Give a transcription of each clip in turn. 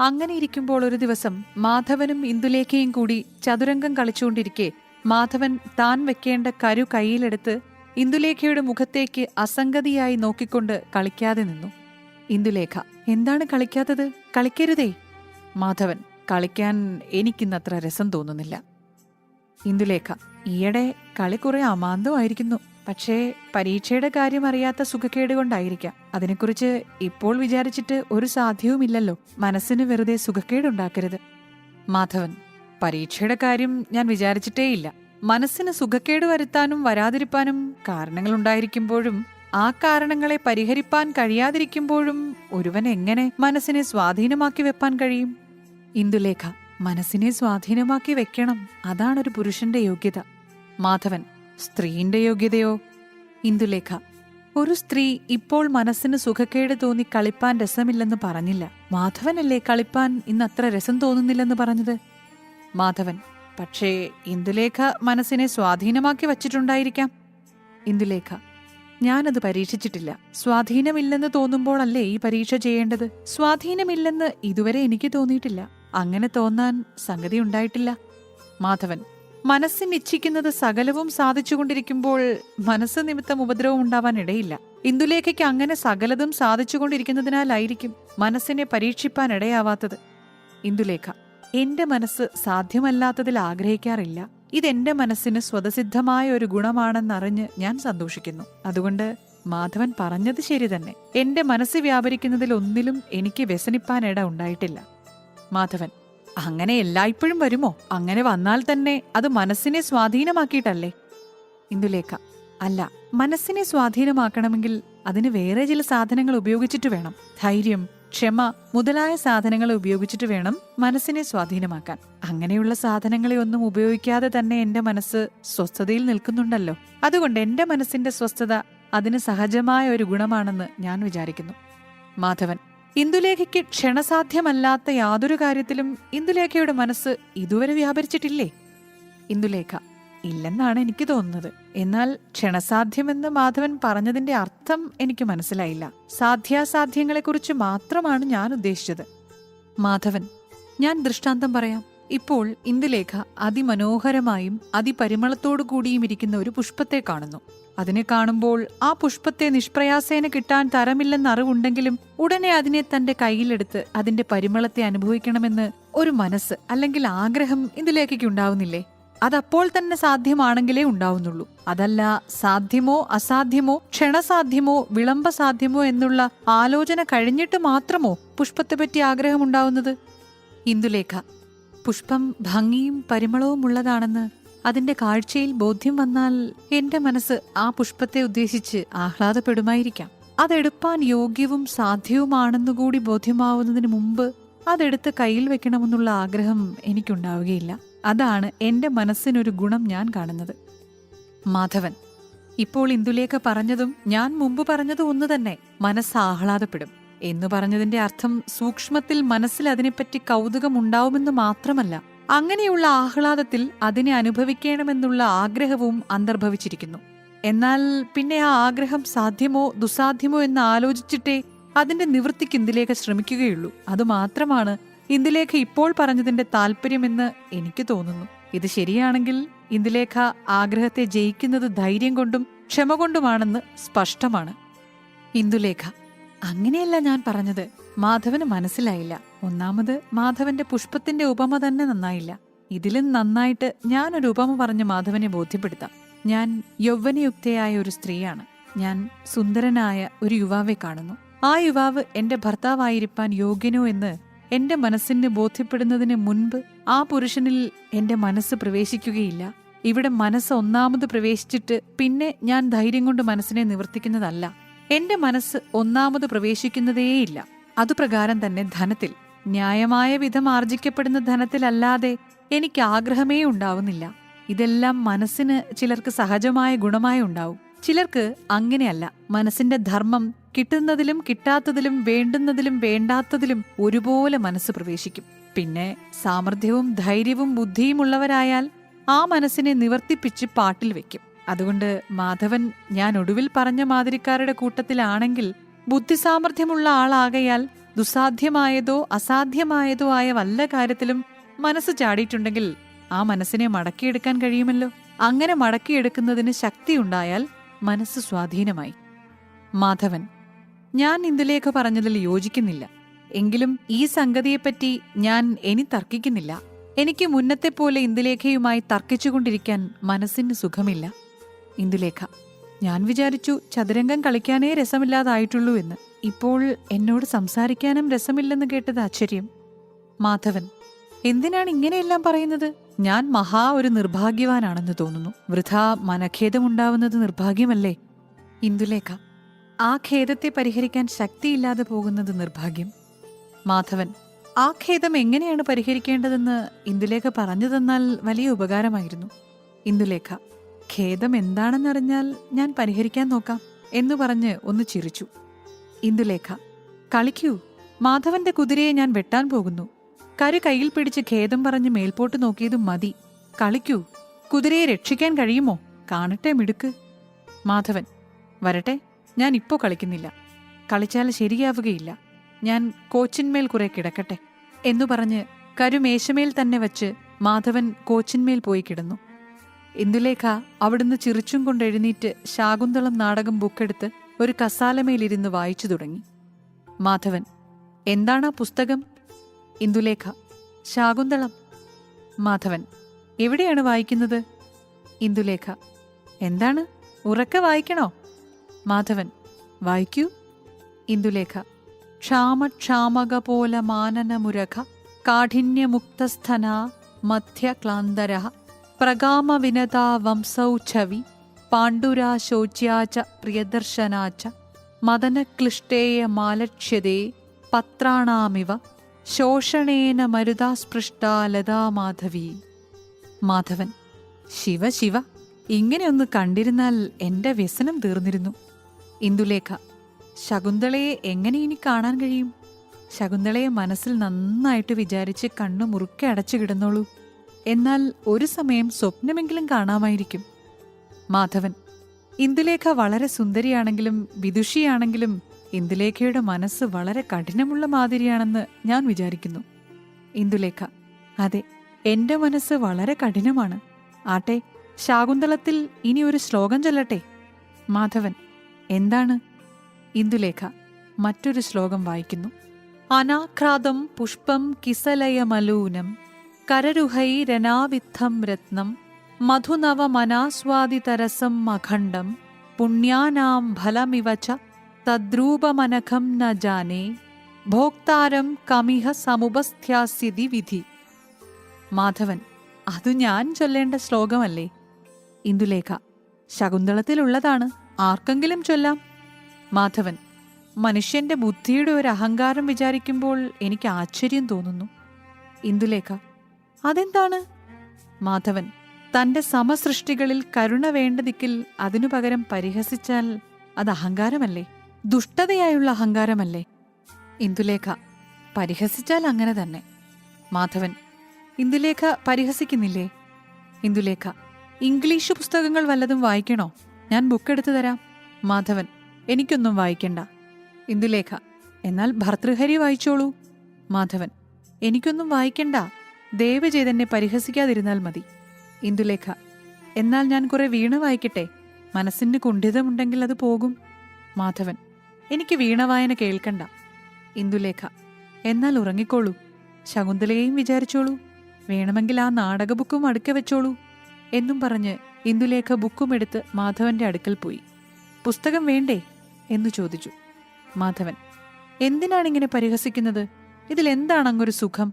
അങ്ങനെ ഇരിക്കുമ്പോൾ ഒരു ദിവസം മാധവനും ഇന്ദുലേഖയും കൂടി ചതുരംഗം കളിച്ചുകൊണ്ടിരിക്കെ മാധവൻ താൻ വെക്കേണ്ട കരു കൈയിലെടുത്ത് ഇന്ദുലേഖയുടെ മുഖത്തേക്ക് അസംഗതിയായി നോക്കിക്കൊണ്ട് കളിക്കാതെ നിന്നു. ഇന്ദുലേഖ എന്താണ് കളിക്കാത്തത്? കളിക്കരുതേ. മാധവൻ കളിക്കാൻ എനിക്കിന്നത്ര രസം തോന്നുന്നില്ല. ഇന്ദുലേഖ ഈയിടെ കളി കുറെ അമാന്തമായിരിക്കുന്നു. പക്ഷേ പരീക്ഷയുടെ കാര്യം അറിയാത്ത സുഖക്കേട് കൊണ്ടായിരിക്കാം. അതിനെക്കുറിച്ച് ഇപ്പോൾ വിചാരിച്ചിട്ട് ഒരു സാധ്യവുമില്ലല്ലോ മനസ്സിന് വെറുതെ സുഖക്കേടുണ്ടാക്കരുത്. മാധവൻ പരീക്ഷയുടെ കാര്യം ഞാൻ വിചാരിച്ചിട്ടേയില്ല. മനസ്സിന് സുഖക്കേട് വരുത്താനും വരാതിരിപ്പാനും കാരണങ്ങളുണ്ടായിരിക്കുമ്പോഴും ആ കാരണങ്ങളെ പരിഹരിപ്പാൻ കഴിയാതിരിക്കുമ്പോഴും ഒരുവൻ എങ്ങനെ മനസ്സിനെ സ്വാധീനമാക്കി വെപ്പാൻ കഴിയും? ഇന്ദുലേഖ മനസ്സിനെ സ്വാധീനമാക്കി വെക്കണം. അതാണൊരു പുരുഷന്റെ യോഗ്യത. മാധവൻ സ്ത്രീന്റെ യോഗ്യതയോ? ഇന്ദുലേഖ ഒരു സ്ത്രീ ഇപ്പോൾ മനസ്സിന് സുഖക്കേട് തോന്നി കളിപ്പാൻ രസമില്ലെന്ന് പറഞ്ഞില്ല. മാധവനല്ലേ കളിപ്പാൻ ഇന്ന് അത്ര രസം തോന്നുന്നില്ലെന്ന് പറഞ്ഞത്? മാധവൻ പക്ഷേ ഇന്ദുലേഖ മനസ്സിനെ സ്വാധീനമാക്കി വച്ചിട്ടുണ്ടായിരിക്കാം. ഇന്ദുലേഖ ഞാനത് പരീക്ഷിച്ചിട്ടില്ല. സ്വാധീനമില്ലെന്ന് തോന്നുമ്പോഴല്ലേ ഈ പരീക്ഷ ചെയ്യേണ്ടത്? സ്വാധീനമില്ലെന്ന് ഇതുവരെ എനിക്ക് തോന്നിയിട്ടില്ല. അങ്ങനെ തോന്നാൻ സംഗതി ഉണ്ടായിട്ടില്ല. മാധവൻ മനസ്സിന് ഇച്ഛിക്കുന്നത് സകലവും സാധിച്ചുകൊണ്ടിരിക്കുമ്പോൾ മനസ്സ് നിമിത്തം ഉപദ്രവം ഉണ്ടാവാൻ ഇടയില്ല. ഇന്ദുലേഖയ്ക്ക് അങ്ങനെ സകലതും സാധിച്ചുകൊണ്ടിരിക്കുന്നതിനാലായിരിക്കും മനസ്സിനെ പരീക്ഷിപ്പാൻ ഇടയാവാത്തത്. ഇന്ദുലേഖ എന്റെ മനസ്സ് സാധ്യമല്ലാത്തതിൽ ആഗ്രഹിക്കാറില്ല. ഇതെന്റെ മനസ്സിന് സ്വതസിദ്ധമായ ഒരു ഗുണമാണെന്നറിഞ്ഞ് ഞാൻ സന്തോഷിക്കുന്നു. അതുകൊണ്ട് മാധവൻ പറഞ്ഞത് ശരി തന്നെ. എന്റെ മനസ്സ് വ്യാപരിക്കുന്നതിൽ ഒന്നിലും എനിക്ക് വ്യസനിപ്പാൻ ഇട ഉണ്ടായിട്ടില്ല. മാധവൻ അങ്ങനെ എല്ലായ്പ്പോഴും വരുമോ? അങ്ങനെ വന്നാൽ തന്നെ അത് മനസ്സിനെ സ്വാധീനമാക്കിയിട്ടല്ലേ? ഇന്ദുലേഖ അല്ല മനസ്സിനെ സ്വാധീനമാക്കണമെങ്കിൽ അതിന് വേറെ ചില സാധനങ്ങൾ ഉപയോഗിച്ചിട്ട് വേണം. ധൈര്യം ക്ഷമ മുതലായ സാധനങ്ങൾ ഉപയോഗിച്ചിട്ട് വേണം മനസ്സിനെ സ്വാധീനമാക്കാൻ. അങ്ങനെയുള്ള സാധനങ്ങളെ ഒന്നും ഉപയോഗിക്കാതെ തന്നെ എന്റെ മനസ്സ് സ്വസ്ഥതയിൽ നിൽക്കുന്നുണ്ടല്ലോ. അതുകൊണ്ട് എന്റെ മനസ്സിന്റെ സ്വസ്ഥത അതിന് സഹജമായ ഒരു ഗുണമാണെന്ന് ഞാൻ വിചാരിക്കുന്നു. മാധവൻ ഇന്ദുലേഖയ്ക്ക് ക്ഷണസാധ്യമല്ലാത്ത യാതൊരു കാര്യത്തിലും ഇന്ദുലേഖയുടെ മനസ്സ് ഇതുവരെ വ്യാപരിച്ചിട്ടില്ലേ? ഇന്ദുലേഖ ഇല്ലെന്നാണ് എനിക്ക് തോന്നുന്നത്. എന്നാൽ ക്ഷണസാധ്യമെന്ന് മാധവൻ പറഞ്ഞതിന്റെ അർത്ഥം എനിക്ക് മനസ്സിലായില്ല. സാധ്യാസാധ്യങ്ങളെക്കുറിച്ച് മാത്രമാണ് ഞാൻ ഉദ്ദേശിച്ചത്. മാധവൻ ഞാൻ ദൃഷ്ടാന്തം പറയാം. ഇപ്പോൾ ഇന്ദുലേഖ അതിമനോഹരമായും അതിപരിമളത്തോടു കൂടിയും ഇരിക്കുന്ന ഒരു പുഷ്പത്തെ കാണുന്നു. അതിനെ കാണുമ്പോൾ ആ പുഷ്പത്തെ നിഷ്പ്രയാസേന കിട്ടാൻ തരമില്ലെന്ന് അറിവുണ്ടെങ്കിലും ഉടനെ അതിനെ തന്റെ കയ്യിലെടുത്ത് അതിന്റെ പരിമളത്തെ അനുഭവിക്കണമെന്ന് ഒരു മനസ്സ് അല്ലെങ്കിൽ ആഗ്രഹം ഇന്ദുലേഖയ്ക്ക് ഉണ്ടാവുന്നില്ലേ അതപ്പോൾ തന്നെ സാധ്യമാണെങ്കിലേ ഉണ്ടാവുന്നുള്ളൂ. അതല്ല സാധ്യമോ അസാധ്യമോ ക്ഷണസാധ്യമോ വിളംബസാധ്യമോ എന്നുള്ള ആലോചന കഴിഞ്ഞിട്ട് മാത്രമോ പുഷ്പത്തെപ്പറ്റി ആഗ്രഹമുണ്ടാവുന്നത്? ഇന്ദുലേഖ പുഷ്പം ഭംഗിയും പരിമളവും ഉള്ളതാണെന്ന് അതിന്റെ കാഴ്ചയിൽ ബോധ്യം വന്നാൽ എന്റെ മനസ്സ് ആ പുഷ്പത്തെ ഉദ്ദേശിച്ച് ആഹ്ലാദപ്പെടുമായിരിക്കാം. അതെടുപ്പാൻ യോഗ്യവും സാധ്യവുമാണെന്നുകൂടി ബോധ്യമാവുന്നതിന് മുമ്പ് അതെടുത്ത് കയ്യിൽ വെക്കണമെന്നുള്ള ആഗ്രഹം എനിക്കുണ്ടാവുകയില്ല. അതാണ് എന്റെ മനസ്സിനൊരു ഗുണം ഞാൻ കാണുന്നത്. മാധവൻ ഇപ്പോൾ ഇന്ദുലേഖ പറഞ്ഞതും ഞാൻ മുമ്പ് പറഞ്ഞതും ഒന്ന് തന്നെ. മനസ്സ് ആഹ്ലാദപ്പെടും എന്ന് പറഞ്ഞതിന്റെ അർത്ഥം സൂക്ഷ്മത്തിൽ മനസ്സിൽ അതിനെപ്പറ്റി കൗതുകമുണ്ടാവുമെന്ന് മാത്രമല്ല. അങ്ങനെയുള്ള ആഹ്ലാദത്തിൽ അതിനെ അനുഭവിക്കണമെന്നുള്ള ആഗ്രഹവും അന്തർഭവിച്ചിരിക്കുന്നു. എന്നാൽ പിന്നെ ആ ആഗ്രഹം സാധ്യമോ ദുസാധ്യമോ എന്ന് ആലോചിച്ചിട്ടേ അതിന്റെ നിവൃത്തിക്ക് ഇന്ദുലേഖ ശ്രമിക്കുകയുള്ളൂ. അതുമാത്രമാണ് ഇന്ദുലേഖ ഇപ്പോൾ പറഞ്ഞതിന്റെ താല്പര്യമെന്ന് എനിക്ക് തോന്നുന്നു. ഇത് ശരിയാണെങ്കിൽ ഇന്ദുലേഖ ആഗ്രഹത്തെ ജയിക്കുന്നത് ധൈര്യം കൊണ്ടും ക്ഷമ കൊണ്ടുമാണെന്ന് സ്പഷ്ടമാണ്. ഇന്ദുലേഖ അങ്ങനെയല്ല ഞാൻ പറഞ്ഞത്. മാധവന് മനസ്സിലായില്ല. ഒന്നാമത് മാധവന്റെ പുഷ്പത്തിന്റെ ഉപമ തന്നെ നന്നായില്ല. ഇതിലും നന്നായിട്ട് ഞാനൊരു ഉപമ പറഞ്ഞ് മാധവനെ ബോധ്യപ്പെടുത്താം. ഞാൻ യൗവനയുക്തയായ ഒരു സ്ത്രീയാണ്. ഞാൻ സുന്ദരനായ ഒരു യുവാവെ കാണുന്നു. ആ യുവാവ് എന്റെ ഭർത്താവായിരിക്കാൻ യോഗ്യനോ എന്ന് എന്റെ മനസ്സിന് ബോധ്യപ്പെടുന്നതിന് മുൻപ് ആ പുരുഷനിൽ എന്റെ മനസ്സ് പ്രവേശിക്കുകയില്ല. ഇവിടെ മനസ്സ് ഒന്നാമത് പ്രവേശിച്ചിട്ട് പിന്നെ ഞാൻ ധൈര്യം കൊണ്ട് മനസ്സിനെ നിവർത്തിക്കുന്നതല്ല. എന്റെ മനസ്സ് ഒന്നാമത് പ്രവേശിക്കുന്നതേയില്ല. അതുപ്രകാരം തന്നെ ധനത്തിൽ. ന്യായമായ വിധം ആർജിക്കപ്പെടുന്ന ധനത്തിലല്ലാതെ എനിക്ക് ആഗ്രഹമേ ഉണ്ടാവുന്നില്ല. ഇതെല്ലാം മനസ്സിന് ചിലർക്ക് സഹജമായ ഗുണമായി ഉണ്ടാവും. ചിലർക്ക് അങ്ങനെയല്ല. മനസ്സിന്റെ ധർമ്മം കിട്ടുന്നതിലും കിട്ടാത്തതിലും വേണ്ടുന്നതിലും വേണ്ടാത്തതിലും ഒരുപോലെ മനസ്സ് പ്രവേശിക്കും. പിന്നെ സാമർഥ്യവും ധൈര്യവും ബുദ്ധിയും ഉള്ളവരായാൽ ആ മനസ്സിനെ നിവർത്തിപ്പിച്ച് പാട്ടിൽ വെക്കും അതുകൊണ്ട് മാധവൻ ഞാൻ ഒടുവിൽ പറഞ്ഞ മാതിരിക്കാരുടെ കൂട്ടത്തിലാണെങ്കിൽ ബുദ്ധിസാമർഥ്യമുള്ള ആളാകയാൽ ദുസാധ്യമായതോ അസാധ്യമായതോ ആയ വല്ല കാര്യത്തിലും മനസ്സ് ചാടിയിട്ടുണ്ടെങ്കിൽ ആ മനസ്സിനെ മടക്കിയെടുക്കാൻ കഴിയുമല്ലോ. അങ്ങനെ മടക്കിയെടുക്കുന്നതിന് ശക്തിയുണ്ടായാൽ മനസ്സ് സ്വാധീനമായി. മാധവൻ ഞാൻ ഇന്ദുലേഖ പറഞ്ഞതിൽ യോജിക്കുന്നില്ല. എങ്കിലും ഈ സംഗതിയെപ്പറ്റി ഞാൻ ഇനി തർക്കിക്കുന്നില്ല. എനിക്ക് മുന്നത്തെ പോലെ ഇന്ദുലേഖയുമായി തർക്കിച്ചുകൊണ്ടിരിക്കാൻ മനസ്സിന് സുഖമില്ല. ഇന്ദുലേഖ ഞാൻ വിചാരിച്ചു ചതുരംഗം കളിക്കാനേ രസമില്ലാതായിട്ടുള്ളൂ എന്ന്. ഇപ്പോൾ എന്നോട് സംസാരിക്കാനും രസമില്ലെന്ന് കേട്ടത് ആശ്ചര്യം. മാധവൻ എന്തിനാണ് ഇങ്ങനെയെല്ലാം പറയുന്നത്? ഞാൻ മഹാ ഒരു നിർഭാഗ്യവാനാണെന്ന് തോന്നുന്നു. വൃഥാ മനഖേദമുണ്ടാവുന്നത് നിർഭാഗ്യമല്ലേ? ഇന്ദുലേഖ ആ ഖേദത്തെ പരിഹരിക്കാൻ ശക്തിയില്ലാതെ പോകുന്നത് നിർഭാഗ്യം. മാധവൻ ആ ഖേദം എങ്ങനെയാണ് പരിഹരിക്കേണ്ടതെന്ന് ഇന്ദുലേഖ പറഞ്ഞു തന്നാൽ വലിയ ഉപകാരമായിരുന്നു. ഇന്ദുലേഖ ഖേദം എന്താണെന്നറിഞ്ഞാൽ ഞാൻ പരിഹരിക്കാൻ നോക്കാം എന്നു പറഞ്ഞ് ഒന്ന് ചിരിച്ചു. ഇന്ദുലേഖ. കളിക്കൂ. മാധവന്റെ കുതിരയെ ഞാൻ വെട്ടാൻ പോകുന്നു. കരു കയ്യിൽ പിടിച്ച് ഖേദം പറഞ്ഞ് മേൽപോട്ട് നോക്കിയതും മതി. കളിക്കൂ. കുതിരയെ രക്ഷിക്കാൻ കഴിയുമോ? കാണട്ടെ മിടുക്ക്. മാധവൻ. വരട്ടെ. ഞാൻ ഇപ്പോ കളിക്കുന്നില്ല. കളിച്ചാൽ ശരിയാവുകയില്ല. ഞാൻ കോച്ചിന്മേൽ കുറെ കിടക്കട്ടെ. എന്നു പറഞ്ഞ് കരുമേശമേൽ തന്നെ വച്ച് മാധവൻ കോച്ചിന്മേൽ പോയി കിടന്നു. ഇന്ദുലേഖ അവിടുന്ന് ചിറിച്ചും കൊണ്ട് എഴുന്നേറ്റ് ശാകുന്തളം നാടകം ബുക്കെടുത്ത് ഒരു കസാലമേലിരുന്ന് വായിച്ചു തുടങ്ങി. മാധവൻ എന്താണ് ആ പുസ്തകം? ഇന്ദുലേഖ ശാകുന്തളം. മാധവൻ എവിടെയാണ് വായിക്കുന്നത്? ഇന്ദുലേഖ. എന്താണ്? ഉറക്കെ വായിക്കണോ? മാധവൻ വായിക്കൂ. ഇന്ദുലേഖ ക്ഷാമക്ഷാമക പോല മാനനമുരഖ കാഠിന്യമുക്തസ്ഥന മധ്യക്ലാന്തര പ്രഗാമവിനതാ വംസൗച്ഛവി പാണ്ഡുരാശോച്യാച പ്രിയദർശനാച്ച മദനക്ലിഷ്ടേയ മാലക്ഷ്യതേ പത്രാണാമിവ ശോഷണേന മരുതാസ്പൃഷ്ടാ ലതാമാധവി മാധവൻ ശിവ ശിവ ഇങ്ങനെയൊന്ന് കണ്ടിരുന്നാൽ എന്റെ വ്യസനം തീർന്നിരുന്നു. ഇന്ദുലേഖ ശകുന്തളയെ എങ്ങനെ ഇനി കാണാൻ കഴിയും? ശകുന്തളയെ മനസ്സിൽ നന്നായിട്ട് വിചാരിച്ച് കണ്ണു മുറുക്കെ അടച്ചു കിടന്നോളൂ. എന്നാൽ ഒരു സമയം സ്വപ്നമെങ്കിലും കാണാമായിരിക്കും. മാധവൻ ഇന്ദുലേഖ വളരെ സുന്ദരിയാണെങ്കിലും വിദുഷിയാണെങ്കിലും ഇന്ദുലേഖയുടെ മനസ്സ് വളരെ കഠിനമുള്ള മാതിരിയാണെന്ന് ഞാൻ വിചാരിക്കുന്നു. ഇന്ദുലേഖ അതെ എന്റെ മനസ്സ് വളരെ കഠിനമാണ്. ആട്ടെ ശാകുന്തളത്തിൽ ഇനി ഒരു ശ്ലോകം ചൊല്ലട്ടെ? മാധവൻ എന്താണ്? ഇന്ദുലേഖ മറ്റൊരു ശ്ലോകം വായിക്കുന്നു. അനാഘ്രാതം പുഷ്പം കിസലയമലൂനം കരരുഹൈ കരരുഹൈരനാവിദ്ധം രത്നം മധുനവമനാസ്വാദിതരസം മഖണ്ഡം പുണ്യാനാം ഫലമിവ ച തദ്രൂപമനഖം ന ജാനേ ഭോക്താരം കമിഹ സമുപസ്ഥ്യാസ്യതി വിധി. മാധവൻ അതു ഞാൻ ചൊല്ലേണ്ട ശ്ലോകമല്ലേ? ഇന്ദുലേഖ ശകുന്തളത്തിലുള്ളതാണ്. ആർക്കെങ്കിലും ചൊല്ലാം. മാധവൻ മനുഷ്യന്റെ ബുദ്ധിയുടെ ഒരു അഹങ്കാരം വിചാരിക്കുമ്പോൾ എനിക്ക് ആശ്ചര്യം തോന്നുന്നു. ഇന്ദുലേഖ അതെന്താണ്? മാധവൻ തന്റെ സമസൃഷ്ടികളിൽ കരുണ വേണ്ടതിക്കിൽ അതിനു പകരം പരിഹസിച്ചാൽ അത് അഹങ്കാരമല്ലേ? ദുഷ്ടതയായുള്ള അഹങ്കാരമല്ലേ? ഇന്ദുലേഖ പരിഹസിച്ചാൽ അങ്ങനെ തന്നെ. മാധവൻ ഇന്ദുലേഖ പരിഹസിക്കുന്നില്ലേ? ഇന്ദുലേഖ ഇംഗ്ലീഷ് പുസ്തകങ്ങൾ വല്ലതും വായിക്കണോ? ഞാൻ ബുക്ക് എടുത്തു തരാം. മാധവൻ എനിക്കൊന്നും വായിക്കണ്ട. ഇന്ദുലേഖ എന്നാൽ ഭർതൃഹരി വായിച്ചോളൂ. മാധവൻ എനിക്കൊന്നും വായിക്കണ്ട. ദയവ് ചെയ്തെന്നെ പരിഹസിക്കാതിരുന്നാൽ മതി. ഇന്ദുലേഖ എന്നാൽ ഞാൻ കുറെ വീണ വായിക്കട്ടെ? മനസ്സിന് കുണ്ഠിതമുണ്ടെങ്കിൽ അത് പോകും. മാധവൻ എനിക്ക് വീണവായന കേൾക്കണ്ട. ഇന്ദുലേഖ എന്നാൽ ഉറങ്ങിക്കോളൂ. ശകുന്തലയെയും വിചാരിച്ചോളൂ. വേണമെങ്കിൽ ആ നാടക ബുക്കും അടുക്ക വെച്ചോളൂ എന്നും പറഞ്ഞ് ഇന്ദുലേഖ ബുക്കും എടുത്ത് മാധവന്റെ അടുക്കൽ പോയി. പുസ്തകം വേണ്ടേ? എന്നു ചോദിച്ചു. മാധവൻ എന്തിനാണിങ്ങനെ പരിഹസിക്കുന്നത്? ഇതിൽ എന്താണ് അങ്ങൊരു സുഖം?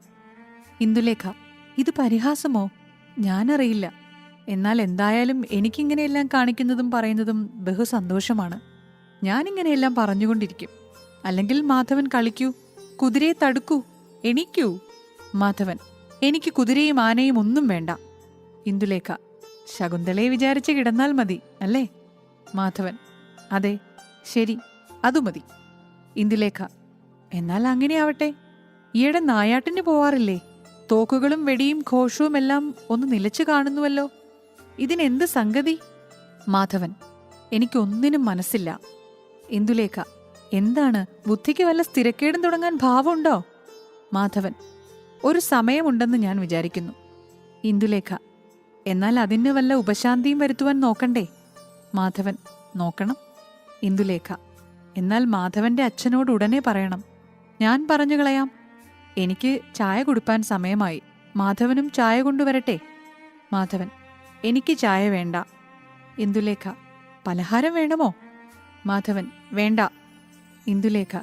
ഇന്ദുലേഖ ഇത് പരിഹാസമോ? ഞാനറിയില്ല. എന്നാൽ എന്തായാലും എനിക്കിങ്ങനെയെല്ലാം കാണിക്കുന്നതും പറയുന്നതും ബഹു സന്തോഷമാണ്. ഞാനിങ്ങനെയെല്ലാം പറഞ്ഞുകൊണ്ടിരിക്കും. അല്ലെങ്കിൽ മാധവൻ കളിക്കൂ. കുതിരയെ തടുക്കൂ. എണീക്കൂ. മാധവൻ എനിക്ക് കുതിരയും ആനയും ഒന്നും വേണ്ട. ഇന്ദുലേഖ ശകുന്തളയെ വിചാരിച്ച് കിടന്നാൽ മതി അല്ലേ? മാധവൻ അതെ ശരി അതു മതി. ഇന്ദുലേഖ എന്നാൽ അങ്ങനെയാവട്ടെ. ഈയിടെ നായാട്ടിന് പോവാറില്ലേ? തോക്കുകളും വെടിയും ഘോഷവും എല്ലാം ഒന്ന് നിലച്ചു കാണുന്നുവല്ലോ. ഇതിനെന്ത് സംഗതി? മാധവൻ എനിക്കൊന്നിനും മനസ്സില്ല. ഇന്ദുലേഖ എന്താണ്? ബുദ്ധിക്ക് വല്ല സ്ഥിരക്കേടും തുടങ്ങാൻ ഭാവമുണ്ടോ? മാധവൻ ഒരു സമയമുണ്ടെന്ന് ഞാൻ വിചാരിക്കുന്നു. ഇന്ദുലേഖ എന്നാൽ അതിന് വല്ല ഉപശാന്തിയും വരുത്തുവാൻ നോക്കണ്ടേ? മാധവൻ നോക്കണം. ഇന്ദുലേഖ എന്നാൽ മാധവന്റെ അച്ഛനോട് ഉടനെ പറയണം. ഞാൻ പറഞ്ഞു കളയാം. എനിക്ക് ചായ കൊടുപ്പാൻ സമയമായി. മാധവനും ചായ കൊണ്ടുവരട്ടെ? മാധവൻ എനിക്ക് ചായ വേണ്ട. ഇന്ദുലേഖ പലഹാരം വേണമോ? മാധവൻ വേണ്ട. ഇന്ദുലേഖ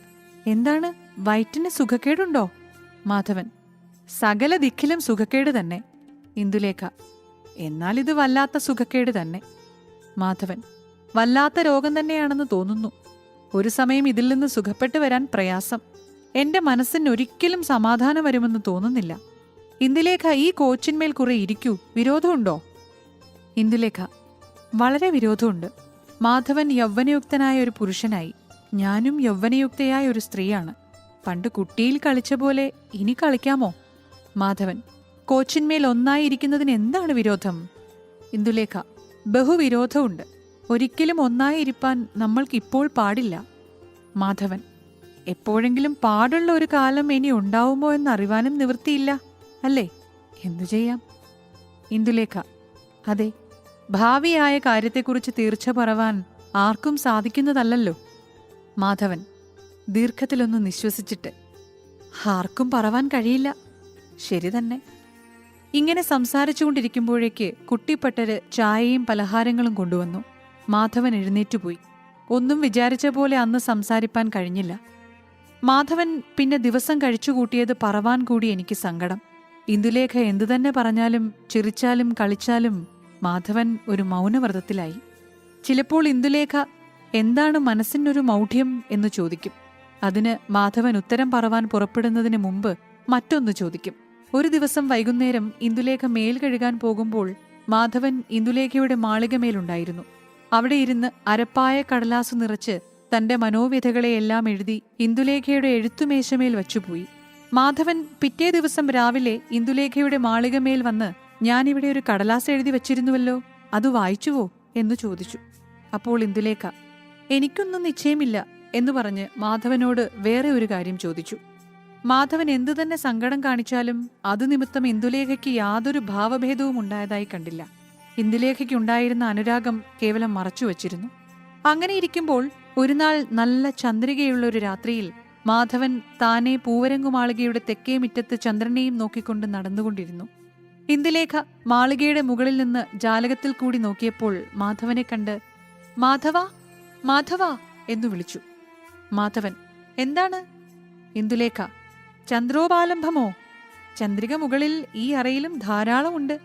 എന്താണ്? വയറ്റിന് സുഖക്കേടുണ്ടോ? മാധവൻ സകല ദിക്കിലും സുഖക്കേട് തന്നെ. ഇന്ദുലേഖ എന്നാൽ ഇത് വല്ലാത്ത സുഖക്കേട് തന്നെ. മാധവൻ വല്ലാത്ത രോഗം തന്നെയാണെന്ന് തോന്നുന്നു. ഒരു സമയം ഇതിൽ നിന്ന് സുഖപ്പെട്ടു വരാൻ പ്രയാസം. എന്റെ മനസ്സിന് ഒരിക്കലും സമാധാനം വരുമെന്ന് തോന്നുന്നില്ല. ഇന്ദുലേഖ ഈ കോച്ചിന്മേൽ കുറെ ഇരിക്കൂ. വിരോധമുണ്ടോ? ഇന്ദുലേഖ വളരെ വിരോധമുണ്ട്. മാധവൻ യൗവനയുക്തനായ ഒരു പുരുഷനായി. ഞാനും യൗവനയുക്തയായ ഒരു സ്ത്രീയാണ്. പണ്ട് കുട്ടിയിൽ കളിച്ച പോലെ ഇനി കളിക്കാമോ? മാധവൻ കോച്ചിന്മേൽ ഒന്നായി ഇരിക്കുന്നതിന് എന്താണ് വിരോധം? ഇന്ദുലേഖ ബഹുവിരോധമുണ്ട്. ഒരിക്കലും ഒന്നായി ഇരിപ്പാൻ നമ്മൾക്ക് ഇപ്പോൾ പാടില്ല. മാധവൻ എപ്പോഴെങ്കിലും പാടുള്ള ഒരു കാലം ഇനി ഉണ്ടാവുമോ എന്ന് അറിവാനും നിവൃത്തിയില്ല അല്ലേ? എന്തു ചെയ്യാം? ഇന്ദുലേഖ അതെ ഭാവിയായ കാര്യത്തെക്കുറിച്ച് തീർച്ച പറവാൻ ആർക്കും സാധിക്കുന്നതല്ലല്ലോ. മാധവൻ ദീർഘത്തിലൊന്ന് നിശ്വസിച്ചിട്ട് ആർക്കും പറവാൻ കഴിയില്ല. ശരി തന്നെ. ഇങ്ങനെ സംസാരിച്ചുകൊണ്ടിരിക്കുമ്പോഴേക്ക് കുട്ടിപ്പട്ടര് ചായയും പലഹാരങ്ങളും കൊണ്ടുവന്നു. മാധവൻ എഴുന്നേറ്റുപോയി. ഒന്നും വിചാരിച്ച പോലെ അന്ന് സംസാരിപ്പാൻ കഴിഞ്ഞില്ല. മാധവൻ പിന്നെ ദിവസം കഴിച്ചുകൂട്ടിയത് പറവാൻ കൂടി എനിക്ക് സങ്കടം. ഇന്ദുലേഖ എന്തുതന്നെ പറഞ്ഞാലും ചിരിച്ചാലും കളിച്ചാലും മാധവൻ ഒരു മൗനവ്രതത്തിലായി. ചിലപ്പോൾ ഇന്ദുലേഖ എന്താണ് മനസ്സിനൊരു മൗഢ്യം? എന്ന് ചോദിക്കും. അതിന് മാധവൻ ഉത്തരം പറവാൻ പുറപ്പെടുന്നതിന് മുമ്പ് മറ്റൊന്ന് ചോദിക്കും. ഒരു ദിവസം വൈകുന്നേരം ഇന്ദുലേഖ മേൽ കഴുകാൻ പോകുമ്പോൾ മാധവൻ ഇന്ദുലേഖയുടെ മാളികമേലുണ്ടായിരുന്നു അവിടെ ഇരുന്ന് അരപ്പായ കടലാസ് നിറച്ച് തന്റെ മനോവ്യഥകളെയെല്ലാം എഴുതി ഇന്ദുലേഖയുടെ എഴുത്തുമേശമേൽ വച്ചുപോയി. മാധവൻ പിറ്റേ ദിവസം രാവിലെ ഇന്ദുലേഖയുടെ മാളികമേൽ വന്ന് ഞാനിവിടെ ഒരു കടലാസ് എഴുതി വച്ചിരുന്നുവല്ലോ അത് വായിച്ചുവോ? എന്ന് ചോദിച്ചു. അപ്പോൾ ഇന്ദുലേഖ എനിക്കൊന്നും നിശ്ചയമില്ല എന്ന് പറഞ്ഞ് മാധവനോട് വേറെ ഒരു കാര്യം ചോദിച്ചു. മാധവൻ എന്തു തന്നെ സങ്കടം കാണിച്ചാലും അത് നിമിത്തം ഇന്ദുലേഖയ്ക്ക് യാതൊരു ഭാവഭേദവും ഉണ്ടായതായി കണ്ടില്ല. ഇന്ദുലേഖയ്ക്കുണ്ടായിരുന്ന അനുരാഗം കേവലം മറച്ചു വച്ചിരുന്നു ഇരിക്കുമ്പോൾ ഒരു നാൾ നല്ല ചന്ദ്രികയുള്ള ഒരു രാത്രിയിൽ മാധവൻ താനെ പൂവരങ്ങുമാളികയുടെ തെക്കേ മുറ്റത്ത് ചന്ദ്രനെയും നോക്കിക്കൊണ്ട് നടന്നുകൊണ്ടിരുന്നു. ഇന്ദുലേഖ മാളികയുടെ മുകളിൽ നിന്ന് ജാലകത്തിൽ കൂടി നോക്കിയപ്പോൾ മാധവനെ കണ്ട് മാധവ മാധവ എന്നു വിളിച്ചു. മാധവൻ എന്താണ്? ഇന്ദുലേഖ ചന്ദ്രോപാലംഭമോ? ചന്ദ്രിക മുകളിൽ ഈ അറയിലും ധാരാളമുണ്ട്.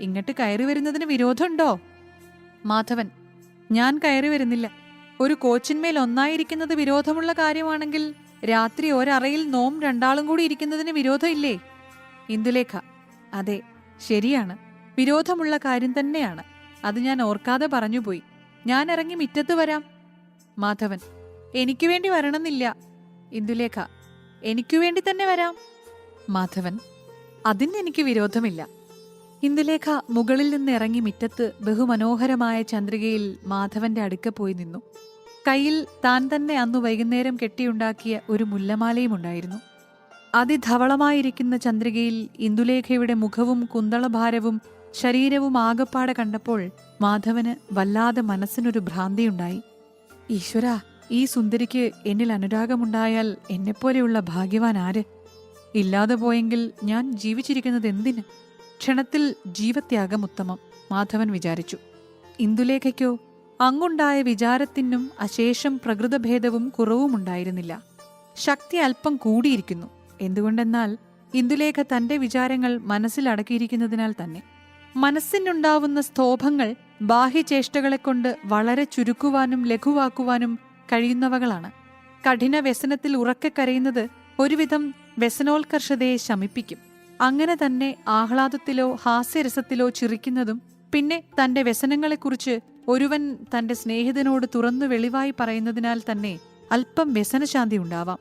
ഇങ്ങോട്ട് കയറി വരുന്നതിന് വിരോധമുണ്ടോ? മാധവൻ ഞാൻ കയറി വരുന്നില്ല. ഒരു കോച്ചിന്മേൽ ഒന്നായിരിക്കുന്നത് വിരോധമുള്ള കാര്യമാണെങ്കിൽ രാത്രി ഒരറയിൽ നോം രണ്ടാളും കൂടി ഇരിക്കുന്നതിന് വിരോധമില്ലേ? ഇന്ദുലേഖ അതെ ശരിയാണ്. വിരോധമുള്ള കാര്യം തന്നെയാണ്. അത് ഞാൻ ഓർക്കാതെ പറഞ്ഞുപോയി. ഞാൻ ഇറങ്ങി മിറ്റത്ത് വരാം. മാധവൻ എനിക്ക് വേണ്ടി വരണമെന്നില്ല. ഇന്ദുലേഖ എനിക്കു വേണ്ടി തന്നെ വരാം. മാധവൻ അതിന് എനിക്ക് വിരോധമില്ല. ഇന്ദുലേഖ മുകളിൽ നിന്ന് ഇറങ്ങി മുറ്റത്ത് ബഹുമനോഹരമായ ചന്ദ്രികയിൽ മാധവന്റെ അടുക്ക പോയി നിന്നു. കയ്യിൽ താൻ തന്നെ അന്നു വൈകുന്നേരം കെട്ടിയുണ്ടാക്കിയ ഒരു മുല്ലമാലയും ഉണ്ടായിരുന്നു. അതിധവളമായിരിക്കുന്ന ചന്ദ്രികയിൽ ഇന്ദുലേഖയുടെ മുഖവും കുന്തളഭാരവും ശരീരവും ആകപ്പാടെ കണ്ടപ്പോൾ മാധവന് വല്ലാതെ മനസ്സിനൊരു ഭ്രാന്തിയുണ്ടായി. ഈശ്വര ഈ സുന്ദരിക്ക് എന്നിൽ അനുരാഗമുണ്ടായാൽ എന്നെപ്പോലെയുള്ള ഭാഗ്യവാൻ ആര് ഇല്ലാതെ പോയെങ്കിൽ ഞാൻ ജീവിച്ചിരിക്കുന്നത് എന്തിന്? ക്ഷണത്തിൽ ജീവത്യാഗം ഉത്തമം മാധവൻ വിചാരിച്ചു. ഇന്ദുലേഖയ്ക്കോ അങ്ങുണ്ടായ വിചാരത്തിനും അശേഷം പ്രകൃതഭേദവും കുറവുമുണ്ടായിരുന്നില്ല ശക്തി അല്പം കൂടിയിരിക്കുന്നു. എന്തുകൊണ്ടെന്നാൽ ഇന്ദുലേഖ തന്റെ വിചാരങ്ങൾ മനസ്സിലടക്കിയിരിക്കുന്നതിനാൽ തന്നെ. മനസ്സിനുണ്ടാവുന്ന സ്തോഭങ്ങൾ ബാഹ്യചേഷ്ടകളെക്കൊണ്ട് വളരെ ചുരുക്കുവാനും ലഘുവാക്കുവാനും കഴിയുന്നവകളാണ്. കഠിന വ്യസനത്തിൽ ഉറക്കെ കരയുന്നത് ഒരുവിധം വ്യസനോത്കർഷതയെ ശമിപ്പിക്കും. അങ്ങനെ തന്നെ ആഹ്ലാദത്തിലോ ഹാസ്യരസത്തിലോ ചിരിക്കുന്നതും പിന്നെ തന്റെ വ്യസനങ്ങളെക്കുറിച്ച് ഒരുവൻ തന്റെ സ്നേഹിതനോട് തുറന്നു വെളിവായി പറയുന്നതിനാൽ തന്നെ അല്പം വ്യസനശാന്തി ഉണ്ടാവാം.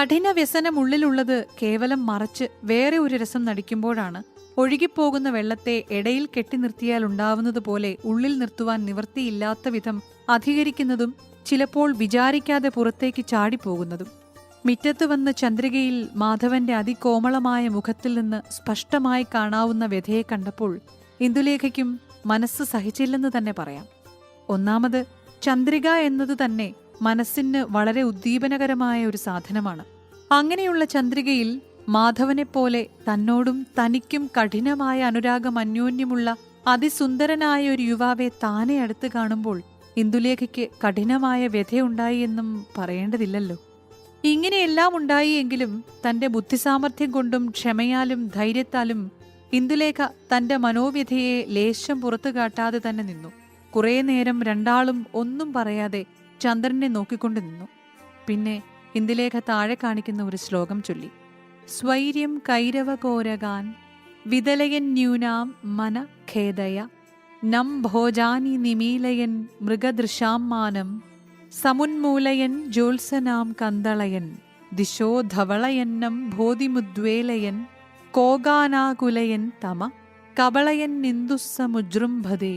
കഠിന വ്യസനം ഉള്ളിലുള്ളത് കേവലം മറച്ച് വേറെ ഒരു രസം നടിക്കുമ്പോഴാണ്. ഒഴുകിപ്പോകുന്ന വെള്ളത്തെ ഇടയിൽ കെട്ടി നിർത്തിയാൽ ഉണ്ടാവുന്നത് പോലെ ഉള്ളിൽ നിർത്തുവാൻ നിവൃത്തിയില്ലാത്ത വിധം അധികരിക്കുന്നതും ചിലപ്പോൾ വിചാരിക്കാതെ പുറത്തേക്ക് ചാടിപ്പോകുന്നതും. മിറ്റത്ത് വന്ന ചന്ദ്രികയിൽ മാധവന്റെ അതികോമളമായ മുഖത്തിൽ നിന്ന് സ്പഷ്ടമായി കാണാവുന്ന വ്യഥയെ കണ്ടപ്പോൾ ഇന്ദുലേഖയ്ക്കും മനസ്സ് സഹിച്ചില്ലെന്ന് തന്നെ പറയാം. ഒന്നാമത് ചന്ദ്രിക എന്നത് തന്നെ മനസ്സിന് വളരെ ഉദ്ദീപനകരമായ ഒരു സാധനമാണ്. അങ്ങനെയുള്ള ചന്ദ്രികയിൽ മാധവനെപ്പോലെ തന്നോടും തനിക്കും കഠിനമായ അനുരാഗം അന്യോന്യമുള്ള അതിസുന്ദരനായ ഒരു യുവാവെ താനെ അടുത്ത് കാണുമ്പോൾ ഇന്ദുലേഖയ്ക്ക് കഠിനമായ വ്യഥയുണ്ടായി എന്നും പറയേണ്ടതില്ലല്ലോ. ഇങ്ങനെയെല്ലാം ഉണ്ടായി എങ്കിലും തന്റെ ബുദ്ധിസാമർഥ്യം കൊണ്ടും ക്ഷമയാലും ധൈര്യത്താലും ഇന്ദുലേഖ തന്റെ മനോവ്യഥയെ ലേശം പുറത്തു കാട്ടാതെ തന്നെ നിന്നു. കുറേ നേരം രണ്ടാളും ഒന്നും പറയാതെ ചന്ദ്രനെ നോക്കിക്കൊണ്ട് നിന്നു. പിന്നെ ഇന്ദുലേഖ താഴെ കാണിക്കുന്ന ഒരു ശ്ലോകം ചൊല്ലി. സ്വൈര്യം കൈരവ കോരകാൻ വിതലയൻ ന്യൂനാം മന ഖേദയ. നം ഭോജാനി നിമീലയൻ മൃഗദൃശാം മാനം സമുന്മൂലയൻ ജ്യോത്സനാം കന്തളയൻ ദിശോ ധവളയന്നം ബോധിമുദ്വേലയൻ കോകാനാകുലയൻ തമ കബളയൻ നിന്ദുസ്സമുജൃംഭതേ